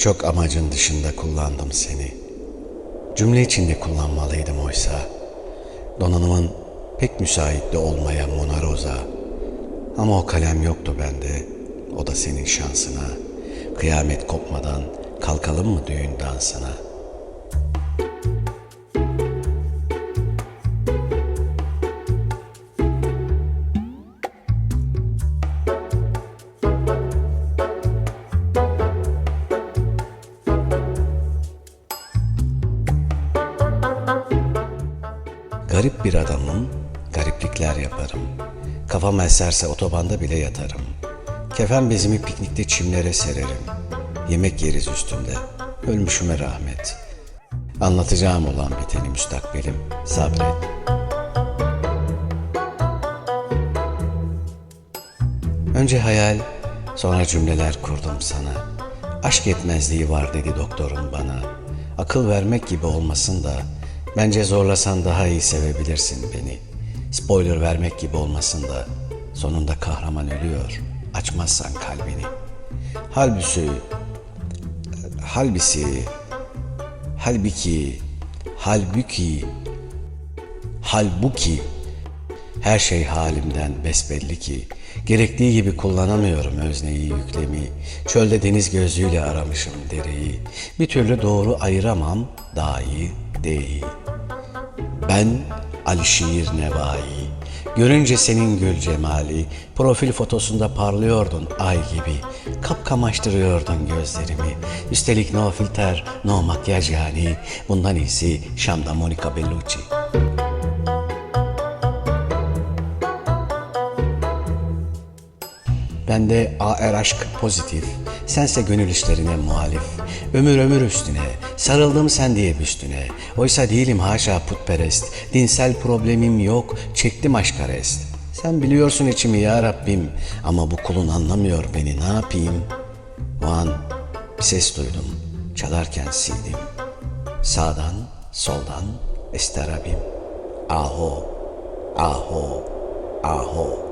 Birçok amacın dışında kullandım seni. Cümle içinde kullanmalıydım oysa. Donanımın pek müsaitti olmaya Monaroza. Ama o kalem yoktu bende. O da senin şansına. Kıyamet kopmadan kalkalım mı düğün dansına? Garip bir adamım, gariplikler yaparım. Kafam eserse otobanda bile yatarım. Kefen bezimi piknikte çimlere sererim. Yemek yeriz üstünde. Ölmüşüme rahmet. Anlatacağım olan biteni müstakbelim. Sabret. Önce hayal, sonra cümleler kurdum sana. Aşk yetmezliği var dedi doktorum bana. Akıl vermek gibi olmasın da, bence zorlasan daha iyi sevebilirsin beni. Spoiler vermek gibi olmasın da, sonunda kahraman ölüyor, açmazsan kalbini. Halbuki, halbisi, halbuki, halbuki, halbuki, her şey halimden besbelli ki gerektiği gibi kullanamıyorum özneyi yüklemi. Çölde deniz gözlüğüyle aramışım dereyi. Bir türlü doğru ayıramam dahi değil. Ben Alişir Nevai. Görünce senin gül cemali, profil fotosunda parlıyordun ay gibi. Kapkamaştırıyordun gözlerimi. Üstelik no filter, no makyaj yani. Bundan iyisi Şam'da Monica Bellucci. Bende AR aşk pozitif, sense gönül işlerine muhalif. Ömür ömür üstüne, sarıldım sen diye büstüne. Oysa değilim haşa putperest, dinsel problemim yok, çektim aşka rest. Sen biliyorsun içimi ya Rabbim ama bu kulun anlamıyor beni ne yapayım? O an bir ses duydum, çalarken sildim. Sağdan, soldan, estarabim. Aho, aho, aho.